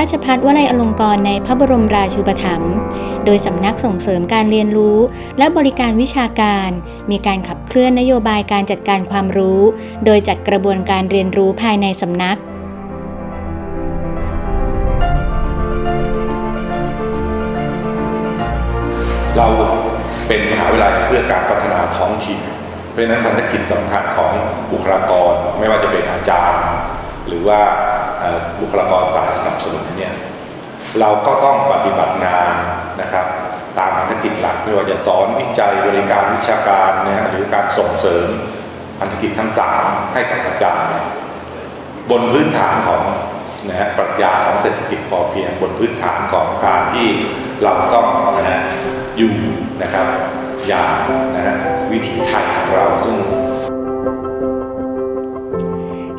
ราชพัฒวลัยอลงกรณ์ในพระบรมราชูปถัมภ์ โดยสำนักส่งเสริมการเรียนรู้ และบริการวิชาการ มีการขับเคลื่อนนโยบายการจัดการความรู้ โดยจัดกระบวนการเรียนรู้ภายในสำนักเราเป็นมหาวิทยาลัยเพื่อการพัฒนาท้องถิ่น เพราะฉะนั้นภารกิจสำคัญของบุคลากร ไม่ว่าจะเป็นอาจารย์ หรือว่า บุคลากรสายสนับสนุนเนี่ยเราก็ต้องปฏิบัติงานนะครับ ตามภารกิจหลักไม่ว่าจะสอนวิจัยบริการวิชาการนะฮะหรือการส่งเสริมภารกิจทั้งสามให้กับอาจารย์ บนพื้นฐานของนะฮะปรัชญาของเศรษฐกิจพอเพียงบนพื้นฐานของการที่เราต้องนะฮะอยู่นะครับอย่างนะฮะวิถีไทยของเราซึ่ง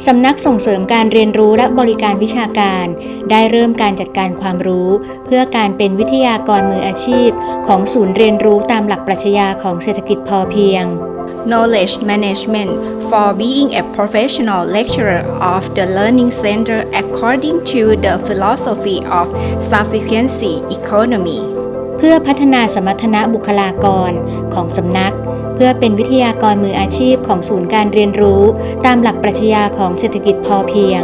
สำนักส่งเสริมการเรียนรู้และบริการวิชาการ ได้เริ่มการจัดการความรู้ เพื่อการเป็นวิทยากรมืออาชีพ ของศูนย์เรียนรู้ตามหลักปรัชญาของเศรษฐกิจพอเพียง Knowledge Management for being a professional lecturer of the Learning Center according to the philosophy of sufficiency economy. เพื่อพัฒนาสมรรถนะบุคลากรของสำนัก เพื่อเป็นวิทยากรมืออาชีพของศูนย์การเรียนรู้ ตามหลักปรัชญาของเศรษฐกิจพอเพียง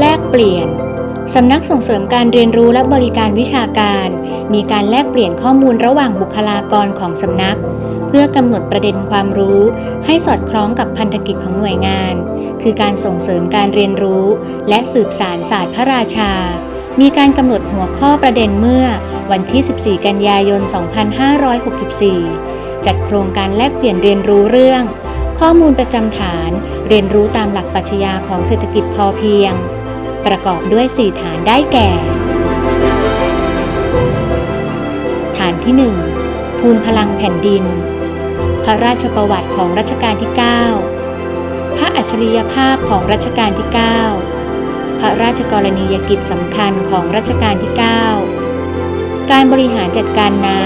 แลกเปลี่ยนสำนักส่งเสริมการเรียนรู้และบริการวิชาการ มีการแลกเปลี่ยนข้อมูลระหว่างบุคลากรของสำนัก เพื่อกำหนดประเด็นความรู้ ให้สอดคล้องกับพันธกิจของหน่วยงาน คือการส่งเสริมการเรียนรู้ และสืบสารศาสตร์พระราชา มีการกำหนดหัวข้อประเด็นเมื่อวันที่ 14 กันยายน 2564 จัดโครงการแลกเปลี่ยนเรียนรู้เรื่อง ข้อมูลประจำฐาน เรียนรู้ตามหลักปรัชญาของเศรษฐกิจพอเพียง ประกอบด้วย 4 ฐานได้แก่ ฐานที่ 1 ภูมิพลังแผ่นดิน พระราชประวัติของรัชกาลที่ 9 พระอัจฉริยภาพของรัชกาลที่ 9 ระราชกรณียกิจสำคัญของรัชกาลที่ 9 การบริหารจัดการน้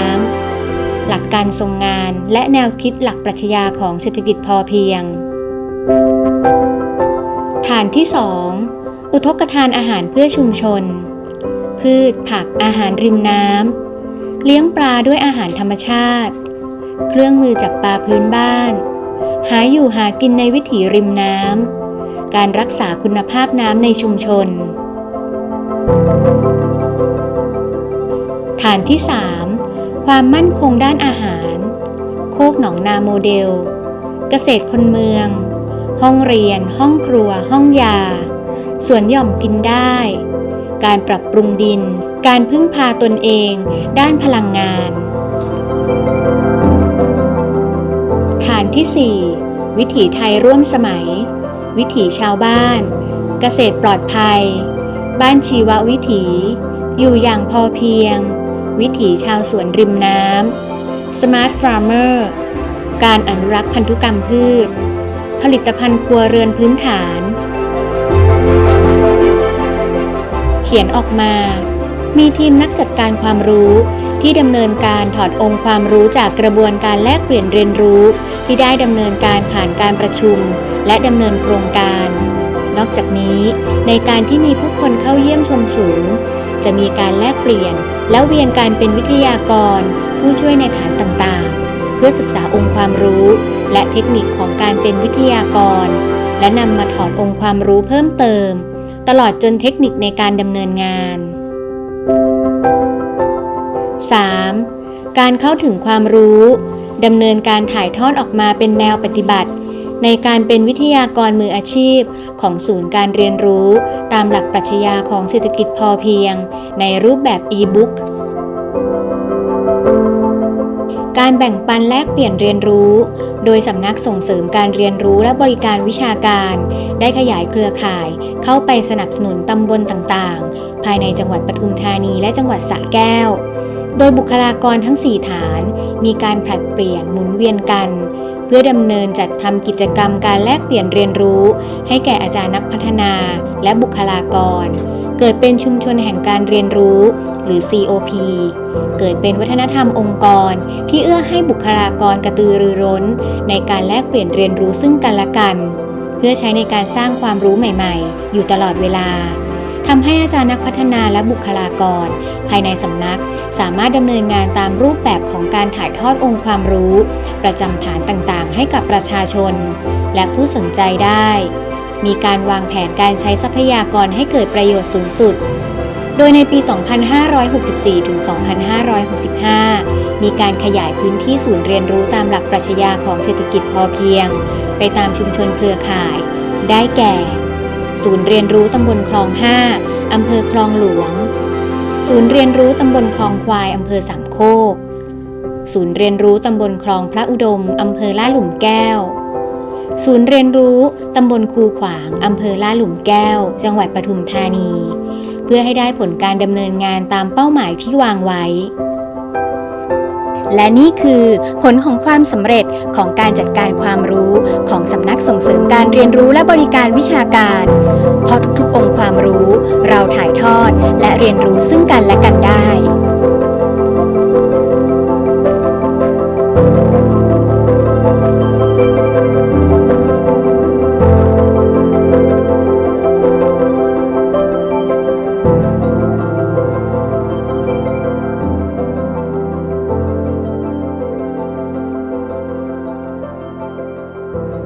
ำ หลักการทรงงานและแนวคิดหลักปรัชญาของเศรษฐกิจพอเพียง ฐานที่ 2 อุทกทานอาหารเพื่อชุมชน พืชผักอาหารริมน้ำ เลี้ยงปลาด้วยอาหารธรรมชาติ เครื่องมือจับปลาพื้นบ้าน หาอยู่หากินในวิถีริมน้ำ การรักษาคุณภาพน้ำในชุมชน ฐานที่ 3 ความมั่นคงด้านอาหาร โคกหนองนาโมเดล เกษตรคนเมือง ห้องเรียน ห้องครัว ห้องยา สวนหย่อมกินได้ การปรับปรุงดิน การพึ่งพาตนเอง ด้านพลังงาน ฐานที่ 4 วิถีไทยร่วมสมัย วิถีชาวบ้าน เกษตรปลอดภัย บ้านชีววิถี อยู่อย่างพอเพียง วิถีชาวสวนริมน้ำ Smart Farmer การอนุรักษ์พันธุกรรมพืช ผลิตภัณฑ์ครัวเรือนพื้นฐาน เขียนออกมา มีทีมนักจัดการความรู้ ที่ดำเนินการถอดองค์ความรู้จากกระบวนการแลกเปลี่ยนเรียนรู้ ที่ได้ดำเนินการผ่านการประชุม และดำเนินโครงการ นอกจากนี้ ในการที่มีผู้คนเข้าเยี่ยมชมศูนย์ จะมีการแลกเปลี่ยน แล้วเวียนการเป็นวิทยากร ผู้ช่วยในฐานต่างๆ เพื่อศึกษาองค์ความรู้ และเทคนิคของการเป็นวิทยากร และนำมาถอดองค์ความรู้เพิ่มเติม ตลอดจนเทคนิคในการดำเนินงาน 3. การเข้าถึงความรู้ดำเนินการถ่ายทอดออกมาเป็นแนวปฏิบัติ ในการเป็นวิทยากรมืออาชีพ ของศูนย์การเรียนรู้ตามหลักปรัชญาของเศรษฐกิจพอเพียง ในรูปแบบอีบุ๊กการแบ่งปันแลกเปลี่ยนเรียนรู้ โดยสำนักส่งเสริมการเรียนรู้และบริการวิชาการ ได้ขยายเครือข่าย เข้าไปสนับสนุนตำบลต่างๆ ภายในจังหวัดปทุมธานีและจังหวัดสระแก้ว โดยบุคลากรทั้ง 4 ฐาน มีการผลัดเปลี่ยนหมุนเวียนกัน เพื่อดำเนินจัดทำกิจกรรมการแลกเปลี่ยนเรียนรู้ ให้แก่อาจารย์นักพัฒนาและบุคลากร เกิดเป็นชุมชนแห่งการเรียนรู้ หรือ COP เกิดเป็นวัฒนธรรมองค์กร ที่เอื้อให้บุคลากรกระตือรือร้น ในการแลกเปลี่ยนเรียนรู้ซึ่งกันและกัน เพื่อใช้ในการสร้างความรู้ใหม่ ๆ อยู่ตลอดเวลา ทำให้อาจารย์นักพัฒนาและบุคลากร ภายในสำนักสามารถดำเนินงานตามรูปแบบของการถ่ายทอดองค์ความรู้ ประจำฐานต่างๆ ให้กับประชาชน และผู้สนใจได้ มีการวางแผนการใช้ทรัพยากรให้เกิดประโยชน์สูงสุด โดยในปี 2564 ถึง 2565 มีการขยายพื้นที่ศูนย์เรียนรู้ตามหลักปรัชญาของเศรษฐกิจพอเพียง ไปตามชุมชนเครือข่าย ได้แก่ ศูนย์เรียนรู้ตำบลคลอง 5 อำเภอคลองหลวง ศูนย์เรียนรู้ตำบลคลองควาย อำเภอสามโคก ศูนย์เรียนรู้ตำบลคลองพระอุดม อำเภอลาดหลุมแก้ว ศูนย์เรียนรู้ตำบลคูขวาง อำเภอลาดหลุมแก้ว จังหวัดปทุมธานี เพื่อให้ได้ผลการดำเนินงานตามเป้าหมายที่วางไว้ และนี่คือผลของความสำเร็จของการจัดการความรู้ของสำนักส่งเสริมการเรียนรู้และบริการวิชาการพราะทุกๆอ